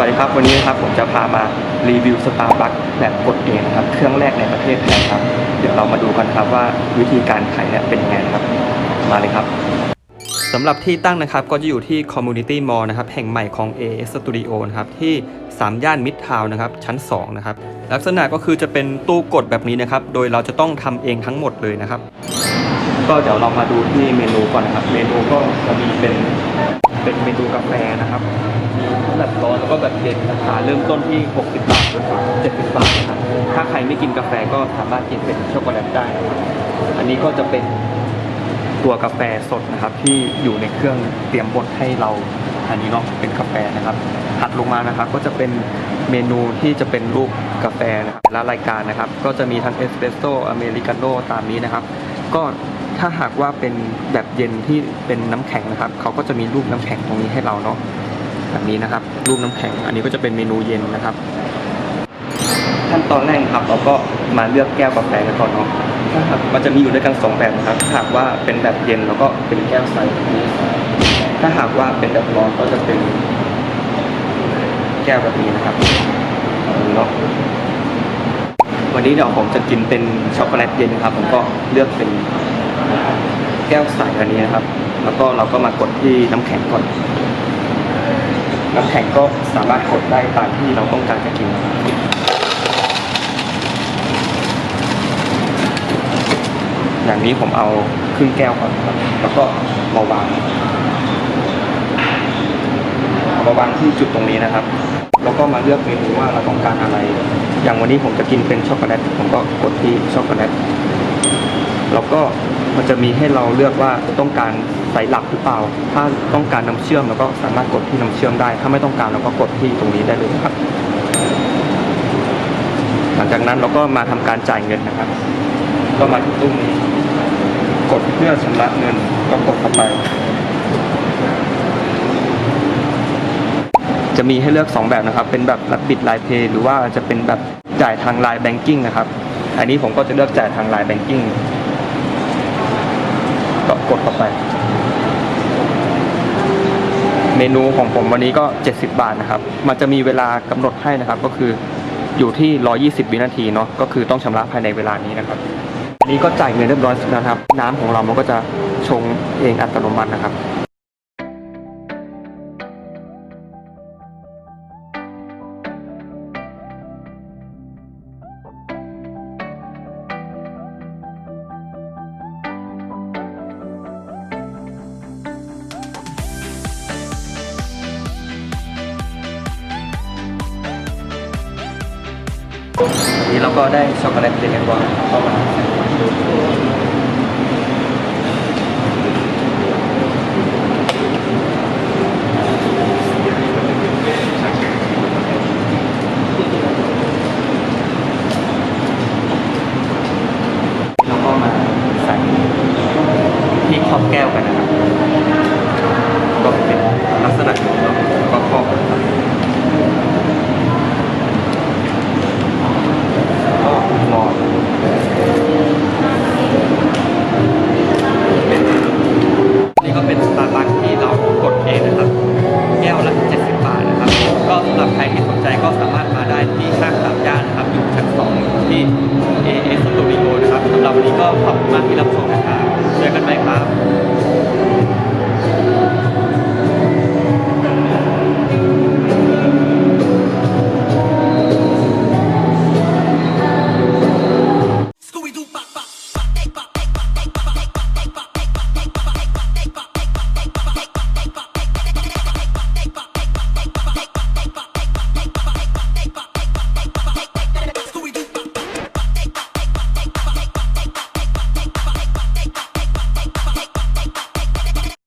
สวัสดีครับวันนี้นะครับผมจะพามารีวิวสตาร์บัคแบบกดเองนะครับเครื่องแรกในประเทศไทยครับ เดี๋ยวเรามาดูกันครับว่าวิธีการขายเนี่ยเป็นยังไงครับ มาเลยครับสำหรับที่ตั้งนะครับก็จะอยู่ที่ Community Mall นะครับแห่งใหม่ของ AS Studio นะครับที่ 3 ย่านมิตรทาวนะครับชั้น 2 นะครับ ลักษณะก็คือจะเป็นตู้กดแบบนี้นะครับ โดยเราจะต้องทำเองทั้งหมดเลยนะครับ ก็เดี๋ยวเรามาดูที่เมนูก่อนนะครับ เมนูก็จะมีเป็นเป็นเมนูกาแฟนะครับ แบบร้อนแล้วก็แบบเย็นราคาเริ่มต้นที่ 60 บาทจนถึง70 บาทนะครับถ้าใครไม่กินกาแฟก็สามารถกินเป็นช็อกโกแลตได้นะครับอันนี้ก็จะเป็นตัวกาแฟสดนะครับ ที่อยู่ในเครื่องเตรียมบดให้เราอันนี้เนาะเป็นกาแฟนะครับถัดลงมานะครับก็จะเป็นเมนูที่จะเป็นรูปกาแฟนะครับและรายการนะครับ ก็จะมีทั้งเอสเปรสโซ่อเมริกาโน่ตามนี้นะครับ ก็ถ้าหากว่าเป็นแบบเย็นที่เป็นน้ำแข็งนะครับเขาก็จะมีรูปน้ำแข็งตรงนี้ให้เราเนาะ แบบนี้นะครับรูปน้ำแข็ง อันนี้ก็จะเป็นเมนูเย็นนะครับ ขั้นตอนแรกครับเราก็มาเลือกแก้วกาแฟกันก่อนเนาะถ้าหากมันจะมีอยู่ด้วยกันสองแบบนะครับถ้าหากว่าเป็นแบบเย็นเราก็เป็นแก้วใสแบบนี้ ถ้าหากว่าเป็นแบบร้อนก็จะเป็นแก้วแบบนี้นะครับแบบนี้เนาะวันนี้เดี๋ยวผมจะกินเป็นช็อกโกแลตเย็นครับ ผมก็เลือกเป็นแก้วใสอันนี้นะครับ แล้วก็เราก็มากดที่น้ำแข็งก่อน น้ำแข็งก็สามารถกดได้ตามที่เราต้องการจะกินอย่างนี้ผมเอาครึ่งแก้วก่อนครับ แล้วก็มาวางเอามาวางที่จุดตรงนี้นะครับ แล้วก็มาเลือกเมนูว่าเราต้องการอะไร อย่างวันนี้ผมจะกินเป็นช็อกโกแลต ผมก็กดที่ช็อกโกแลต แล้วก็ มันจะมีให้เราเลือกว่าต้องการใส่หลักหรือเปล่า ถ้าต้องการน้ำเชื่อมเราก็สามารถกดที่น้ำเชื่อมได้ ถ้าไม่ต้องการเราก็กดที่ตรงนี้ได้เลยครับ หลังจากนั้นเราก็มาทำการจ่ายเงินนะครับ ก็มาที่ตู้นี้ กดเพื่อชำระเงินก็กดเข้าไป จะมีให้เลือก 2 แบบนะครับ เป็นแบบรับบิดไลน์เพย์หรือว่าจะเป็นแบบจ่ายทางไลน์แบงกิ้งนะครับ อันนี้ผมก็จะเลือกจ่ายทางไลน์แบงกิ้ง ก็กดเข้าไป เมนูของผมวันนี้ก็ 70 บาทนะครับ มันจะมีเวลากำหนดให้นะครับ ก็คืออยู่ที่ 120 วินาทีเนาะก็คือต้องชำระภายในเวลานี้นะครับอันนี้ก็จ่ายเงินเรียบร้อยนะครับ น้ำของเรามันก็จะชงเองอัตโนมัตินะครับ นี่เราก็ได้ช็อกโกแลตเป็นแอลเอฮอล์เข้ามาที่ขอบแก้วกันนะครับ ก็เป็นลักษณะของ นะครับเจอกันไหมครับ